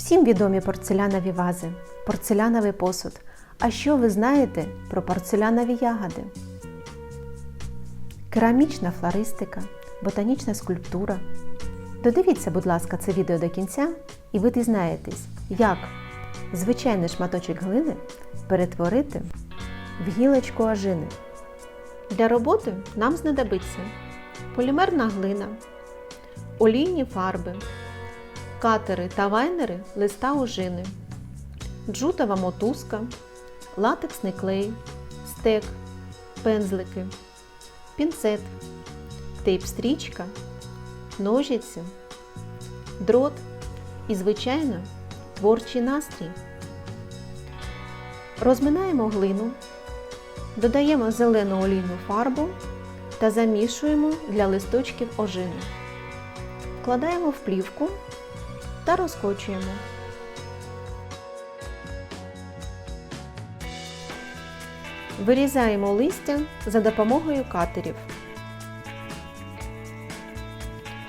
Всім відомі порцелянові вази, порцеляновий посуд. А що ви знаєте про порцелянові ягоди? Керамічна флористика, ботанічна скульптура. Додивіться, будь ласка, це відео до кінця, і ви дізнаєтесь, як звичайний шматочок глини перетворити в гілочку ожини. Для роботи нам знадобиться полімерна глина, олійні фарби, катери та вайнери листа ожини, джутова мотузка, латексний клей, стек, пензлики, пінцет, тейп-стрічка, ножиці, дрот і, звичайно, творчий настрій. Розминаємо глину, додаємо зелену олійну фарбу та замішуємо для листочків ожини. Вкладаємо в плівку та розкочуємо. Вирізаємо листя за допомогою катерів.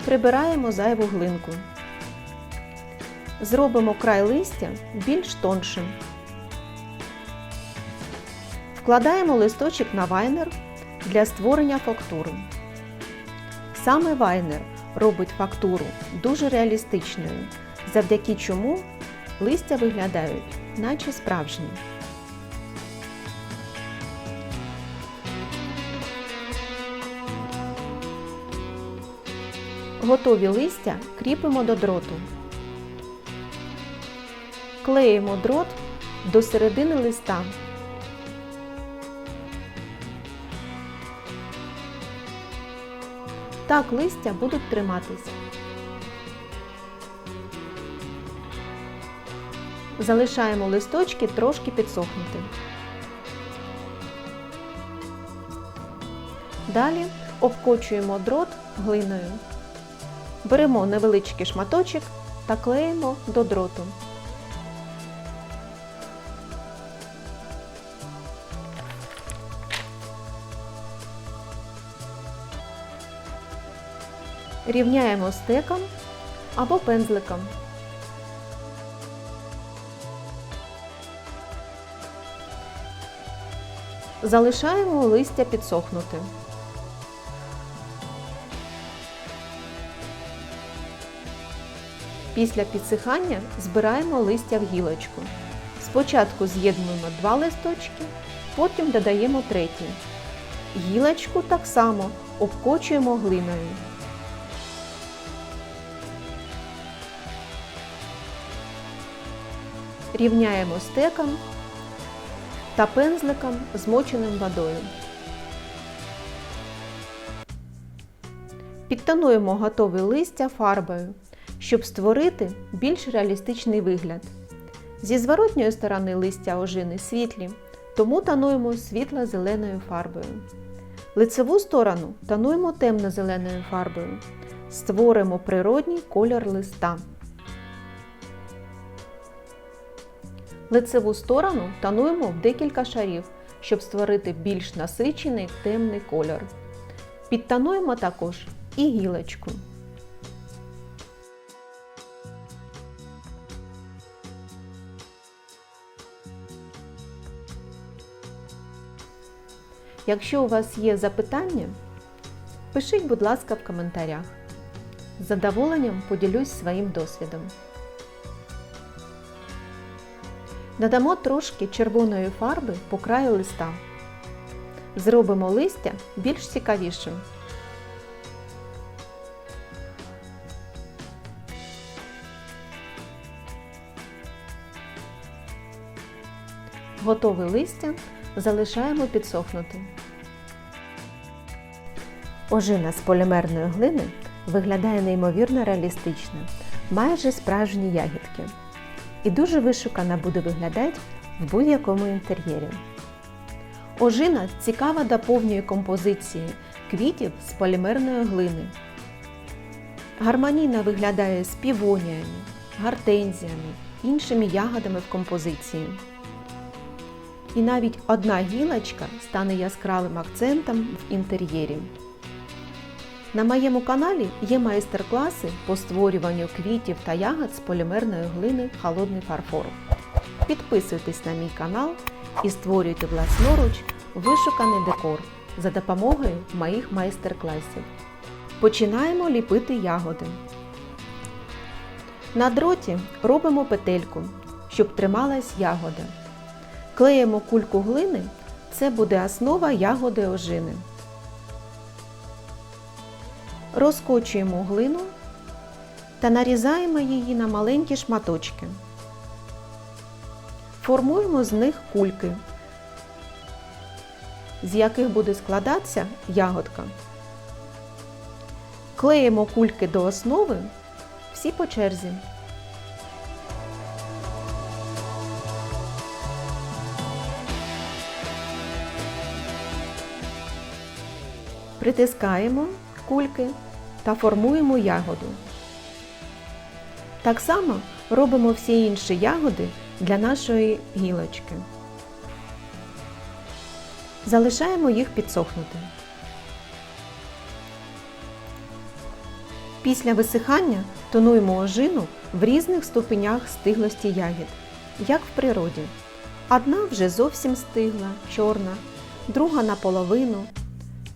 Прибираємо зайву глинку. Зробимо край листя більш тоншим. Вкладаємо листочок на вайнер для створення фактури. Саме вайнер робить фактуру дуже реалістичною, завдяки чому листя виглядають, наче справжні. Готові листя кріпимо до дроту. Клеїмо дрот до середини листа. Так листя будуть триматись. Залишаємо листочки трошки підсохнути. Далі обкочуємо дрот глиною. Беремо невеличкий шматочок та клеїмо до дроту. Рівняємо стеком або пензликом. Залишаємо листя підсохнути. Після підсихання збираємо листя в гілочку. Спочатку з'єднуємо два листочки, потім додаємо третій. Гілочку так само обкочуємо глиною. Рівняємо стеком та пензликом, змоченим водою. Підтонуємо готове листя фарбою, щоб створити більш реалістичний вигляд. Зі зворотньої сторони листя ожини світлі, тому тонуємо світло-зеленою фарбою. Лицеву сторону тонуємо темно-зеленою фарбою. Створимо природній колір листа. Лицеву сторону тонуємо в декілька шарів, щоб створити більш насичений темний кольор. Підтонуємо також і гілочку. Якщо у вас є запитання, пишіть, будь ласка, в коментарях. З задоволенням поділюсь своїм досвідом. Додамо трошки червоної фарби по краю листа. Зробимо листя більш цікавішим. Готове листя залишаємо підсохнути. Ожина з полімерної глини виглядає неймовірно реалістично, майже справжні ягідки. І дуже вишукано буде виглядати в будь-якому інтер'єрі. Ожина цікаво доповнює композиції квітів з полімерної глини. Гармонійно виглядає з півоніями, гортензіями, іншими ягодами в композиції. І навіть одна гілочка стане яскравим акцентом в інтер'єрі. На моєму каналі є майстер-класи по створюванню квітів та ягод з полімерної глини холодний фарфор. Підписуйтесь на мій канал і створюйте власноруч вишуканий декор за допомогою моїх майстер-класів. Починаємо ліпити ягоди. На дроті робимо петельку, щоб трималась ягода. Клеїмо кульку глини, це буде основа ягоди ожини. Розкочуємо глину та нарізаємо її на маленькі шматочки. Формуємо з них кульки, з яких буде складатися ягодка. Клеїмо кульки до основи всі по черзі. Притискаємо кульки та формуємо ягоду. Так само робимо всі інші ягоди для нашої гілочки. Залишаємо їх підсохнути. Після висихання тонуємо ожину в різних ступенях стиглості ягід, як в природі. Одна вже зовсім стигла, чорна, друга наполовину,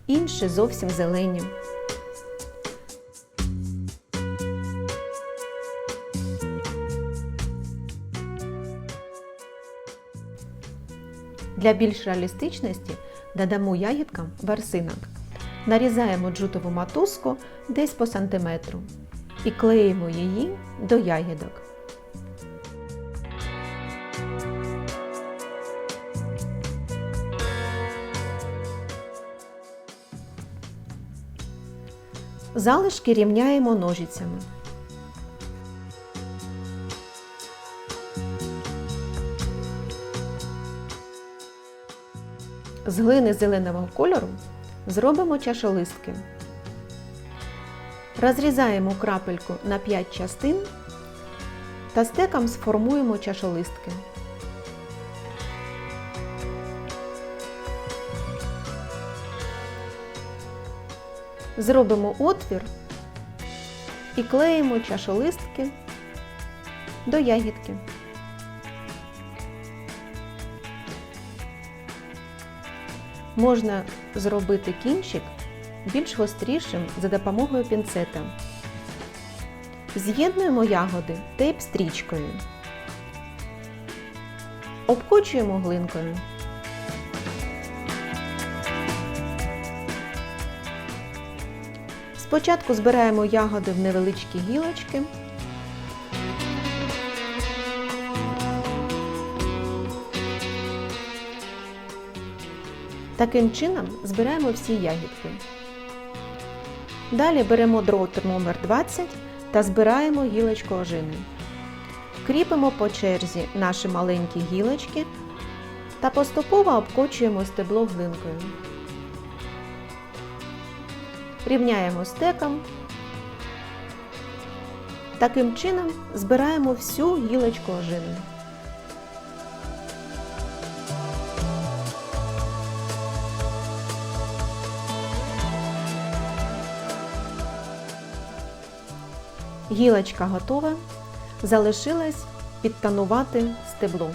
інші зовсім зелені. Для більш реалістичності додамо ягідкам барсинок. Нарізаємо джутову матузку десь по сантиметру і клеїмо її до ягідок. Залишки рівняємо ножицями. З глини зеленого кольору зробимо чашолистки. Розрізаємо крапельку на 5 частин та стеком сформуємо чашолистки. Зробимо отвір і клеїмо чашолистки до ягідки. Можна зробити кінчик більш гострішим за допомогою пінцета. З'єднуємо ягоди тейп-стрічкою. Обкочуємо глинкою. Спочатку збираємо ягоди в невеличкі гілочки. Таким чином збираємо всі ягідки. Далі беремо дрот номер 20 та збираємо гілочку ожини. Кріпимо по черзі наші маленькі гілочки та поступово обкочуємо стебло глинкою. Рівняємо стеком. Таким чином збираємо всю гілочку ожини. Гілочка готова. Залишилось підтонувати стебло.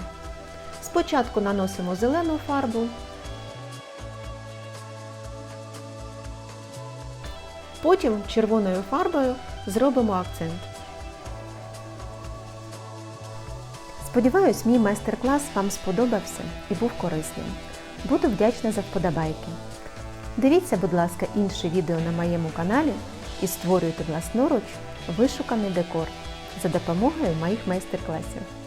Спочатку наносимо зелену фарбу, потім червоною фарбою зробимо акцент. Сподіваюсь, мій майстер-клас вам сподобався і був корисним. Буду вдячна за вподобайки. Дивіться, будь ласка, інші відео на моєму каналі і створюйте власноруч вишуканий декор за допомогою моїх майстер-класів.